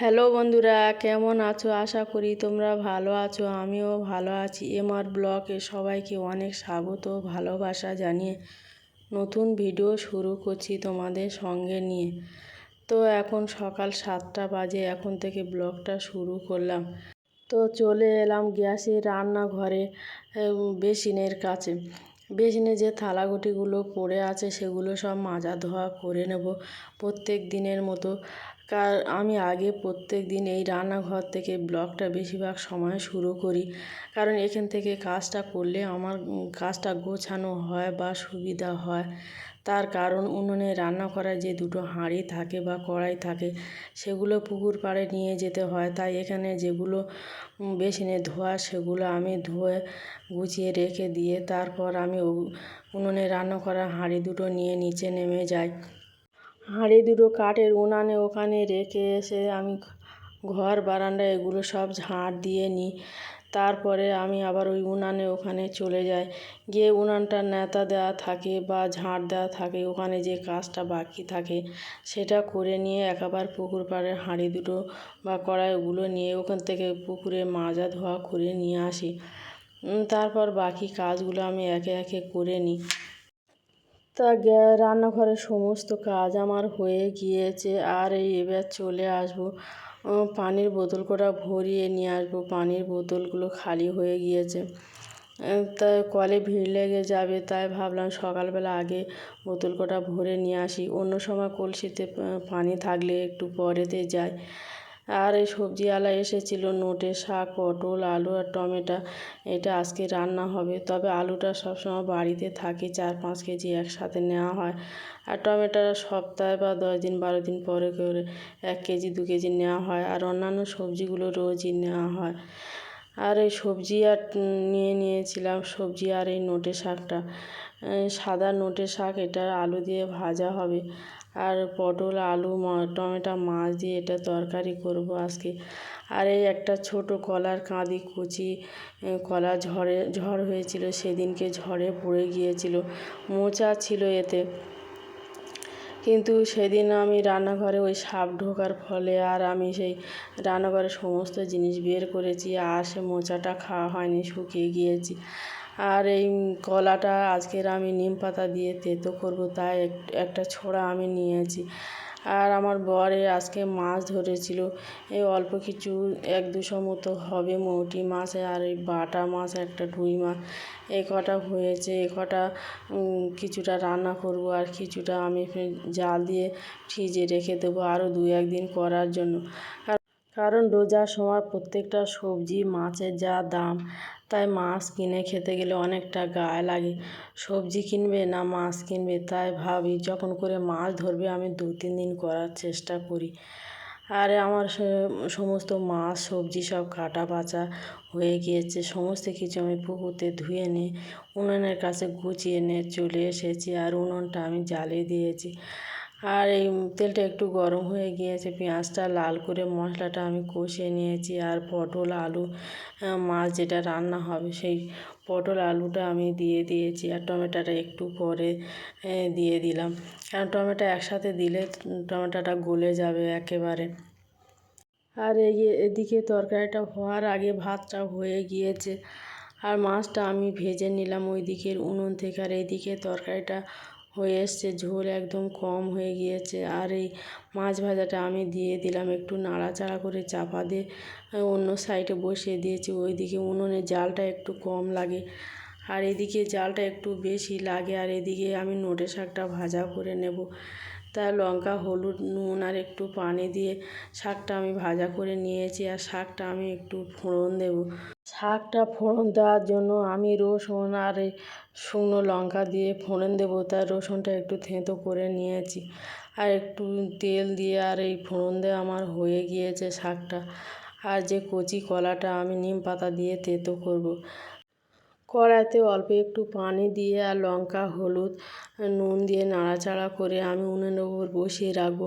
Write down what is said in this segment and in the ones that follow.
Hello বন্ধুরা, কেমন আছো? আশা করি তোমরা ভালো আছো, আমিও ভালো আছি। এমআর ব্লগে সবাইকে অনেক স্বাগত, ভালোবাসা জানিয়ে নতুন ভিডিও শুরু করছি তোমাদের সঙ্গে নিয়ে। তো এখন সকাল সাতটা বাজে, এখন থেকে ব্লগটা শুরু করলাম। তো চলে এলাম গ্যাসের রান্নাঘরে বেসিনের কাছে। বেসিনে যে থালাগুটিগুলো পড়ে আছে, সেগুলো সব মাজা ধোয়া করে নেব। প্রত্যেক দিনের মতো কার আমি আগে প্রত্যেক দিন এই রান্নাঘর থেকে ব্লগটা বেশিরভাগ সময় শুরু করি। কারণ এখান থেকে কাজটা করলে আমার কাজটা গোছানো হয় বা সুবিধা হয়। তার কারণ উনুনে রান্না করার যে দুটো হাঁড়ি থাকে বা কড়াই থাকে, সেগুলো পুকুর পাড়ে নিয়ে যেতে হয়। তাই এখানে যেগুলো বেসিনে ধোয়া, সেগুলো আমি ধুয়ে গুছিয়ে রেখে দিয়ে তারপর আমি উনুনে রান্না করা হাঁড়ি দুটো নিয়ে নিচে নেমে যাই। হাঁড়ি দুটো কাঠের উনানে ওখানে রেখে এসে আমি ঘর বারান্দা এগুলো সব ঝাঁট দিয়ে নিই। তারপরে আমি আবার ওই উনানে ওখানে চলে যাই। গিয়ে উনানটা ন্যাতা দেওয়া থাকে বা ঝাঁট দেওয়া থাকে, ওখানে যে কাজটা বাকি থাকে সেটা করে নিয়ে একেবারে পুকুর পাড়ের হাঁড়ি দুটো বা কড়াই ওগুলো নিয়ে ওখান থেকে পুকুরে মাজা ধোয়া করে নিয়ে আসি। তারপর বাকি কাজগুলো আমি একে একে করে নিই। তা রান্নাঘরের সমস্ত কাজ আমার হয়ে গিয়েছে, আর এই এবার চলে আসব। পানির বোতল কটা ভরিয়ে নিয়ে আসব। পানির বোতলগুলো খালি হয়ে গিয়েছে। তা কলে ভিড় লেগে যাবে, তাই ভাবলাম সকালবেলা আগে বোতল কটা ভরে নিয়ে আসি। অন্য সময় কলসিতে পানি থাকলে একটু পরেতে যাই। আর এই সবজিওয়ালা এসেছিল, নোটে শাক, পটল, আলু আর টমেটো। এটা আজকে রান্না হবে। তবে আলুটা সবসময় বাড়িতে থাকে, চার পাঁচ কেজি একসাথে নেওয়া হয়। আর টমেটোটা সপ্তাহে বা দশ দিন, বারো দিন পরে করে এক কেজি, দু কেজি নেওয়া হয়। আর অন্যান্য সবজিগুলো রোজই নেওয়া হয়। আর এই সবজি আর নিয়ে নিয়েছিলাম, সবজি আর এই নোটে শাকটা। সাদা নোটে শাক, এটা আলু দিয়ে ভাজা হবে। আর পটল, আলু টমেটো, মাছ দিয়ে এটা তরকারি করব আজকে। আর এই একটা ছোট কলার কাঁদি কুচি কলা ঝড়ে ঝড় হয়েছিল, সেদিনকে ঝড়ে পড়ে গিয়েছিল, মোচা ছিল এতে। কিন্তু সেদিন আমি রান্নাঘরে ওই সাপ ঢোকার ফলে আর আমি সেই রান্নাঘরে সমস্ত জিনিস বের করেছি, আর সে মোচাটা খাওয়া হয়নি, শুকিয়ে গিয়েছি। আর এই কলাটা আজকের আমি নিম পাতা দিয়ে তেতো করব, তাই একটা ছোড়া আমি নিয়েছি। আর আমার বরে আজকে মাছ ধরেছিল, এই অল্প কিছু, এক দুশো মতো হবে মৌটি মাছ, আর এই বাটা মাছ, একটা রুই মাছ, এ কটা হয়েছে, এ কটা কিছুটা রান্না করব, আর কিছুটা আমি জাল দিয়ে ফ্রিজে রেখে দেবো আরও দু একদিন করার জন্য। কারণ রোজার সময় প্রত্যেকটা সবজি, মাছের যা দাম, তাই মাছ কিনে খেতে গেলে অনেকটা গায়ে লাগে। সবজি কিনবে না মাছ কিনবে, তাই ভাবি যখন করে মাছ ধরবে আমি দু, তিন দিন করার চেষ্টা করি। আর আমার সমস্ত মাছ, সবজি সব কাটা বাছা হয়ে গিয়েছে, সমস্ত কিছু আমি পুকুরতে ধুয়ে নিয়ে উনুনের কাছে গুছিয়ে নিয়ে চলে এসেছি আর উনুনটা আমি জ্বালিয়ে দিয়েছি। আর এই তেলটা একটু গরম হয়ে গিয়েছে, পেঁয়াজটা লাল করে মশলাটা আমি কষিয়ে নিয়েছি আর পটল আলু মাছ যেটা রান্না হবে সেই পটল আলুটা আমি দিয়ে দিয়েছি আর টমেটোটা একটু পরে দিয়ে দিলাম। কারণ টমেটো একসাথে দিলে টমেটোটা গলে যাবে একেবারে। আর এই এদিকে তরকারিটা হওয়ার আগে ভাতটা হয়ে গিয়েছে। আর মাছটা আমি ভেজে নিলাম ওই দিকের উনুন থেকে, আর এইদিকে তরকারিটা হয়ে এসছে, ঝোল একদম কম হয়ে গিয়েছে। আর এই মাছ ভাজাটা আমি দিয়ে দিলাম, একটু নাড়াচাড়া করে চাপা দিয়ে অন্য সাইডে বসিয়ে দিয়েছি। ওইদিকে উনুনে জালটা একটু কম লাগে, আর এদিকে জালটা একটু বেশি লাগে, আর এদিকে আমি নোটে শাকটা ভাজা করে নেব। তা লঙ্কা, হলুদ, নুন আর একটু পানি দিয়ে শাকটা আমি ভাজা করে নিয়েছি আর শাকটা আমি একটু ফোড়ন দেবো। শাকটা ফোড়ন দেওয়ার জন্য আমি রসুন আর শুকনো লঙ্কা দিয়ে ফোড়ন দেবো। তাই রসুনটা একটু থেঁতো করে নিয়েছি আর একটু তেল দিয়ে আর এই ফোড়ন দেওয়া আমার হয়ে গিয়েছে শাকটা। আর যে কচি কলাটা আমি নিম পাতা দিয়ে তেঁতো করব কড়াইতে অল্প একটু পানি দিয়ে আর লঙ্কা, হলুদ, নুন দিয়ে নাড়াচাড়া করে আমি উনুনের ওপর বসিয়ে রাখব।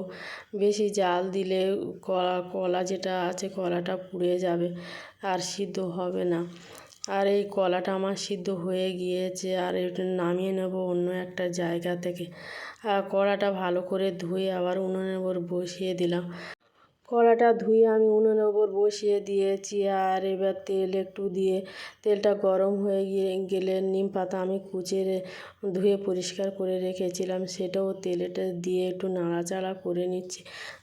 বেশি জাল দিলে কলা কলা যেটা আছে কলাটা পুড়ে যাবে আর সিদ্ধ হবে না। আর এই কলাটা আমার সিদ্ধ হয়ে গিয়েছে আর এটা নামিয়ে নেব অন্য একটা জায়গা থেকে। আর কড়াটা ভালো করে ধুয়ে আবার উনুনের ওপর বসিয়ে দিলাম। কড়াটা ধুয়ে আমি উনুনের ওপর বসিয়ে দিয়েছি আর এবার তেল একটু দিয়ে তেলটা গরম হয়ে গিয়ে গেলে নিম পাতা আমি কুচে ধুয়ে পরিষ্কার করে রেখেছিলাম। সেটাও তেলেটা দিয়ে একটু নাড়াচাড়া করে নিচ্ছি।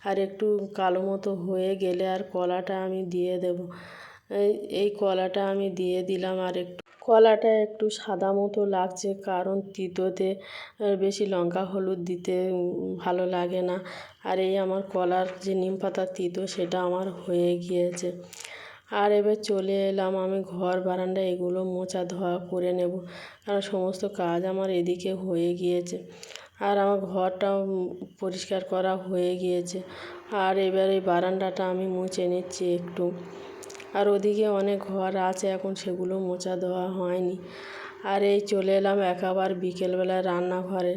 আর একটু কালো মতো হয়ে গেলে আর কলাটা আমি দিয়ে দেব। এই কলাটা আমি দিয়ে দিলাম আর একটু কলাটা একটু সাদা মতো লাগছে, কারণ তিতোতে বেশি লঙ্কা, হলুদ দিতে ভালো লাগে না। আর এই আমার কলার যে নিম পাতার তিতো, সেটা আমার হয়ে গিয়েছে। আর এবার চলে এলাম আমি ঘর বারান্দা, এগুলো মোচা ধোয়া করে নেব। কারণ সমস্ত কাজ আমার এদিকে হয়ে গিয়েছে। আর আমার ঘরটাও পরিষ্কার করা হয়ে গিয়েছে। আর এবার এই বারান্দাটা আমি মুছে নিচ্ছি একটু। আর ওদিকে অনেক ঘর আছে, এখন সেগুলো মোছা দেওয়া হয়নি। আর এই চলে এলাম একেবারে বিকেলবেলা রান্নাঘরে।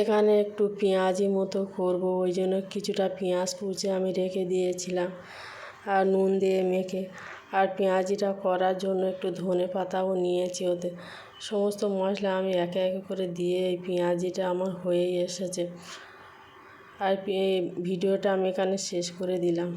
এখানে একটু পেঁয়াজি মতো করব, ওই জন্য কিছুটা পেঁয়াজ কুচে আমি রেখে দিয়েছিলাম আর নুন দিয়ে মেখে। আর পেঁয়াজিটা করার জন্য একটু ধনে পাতাও নিয়েছি ওতে। সমস্ত মশলা আমি একে একে করে দিয়ে এই পেঁয়াজিটা আমার হয়েই এসেছে। আর ভিডিওটা আমি এখানে শেষ করে দিলাম।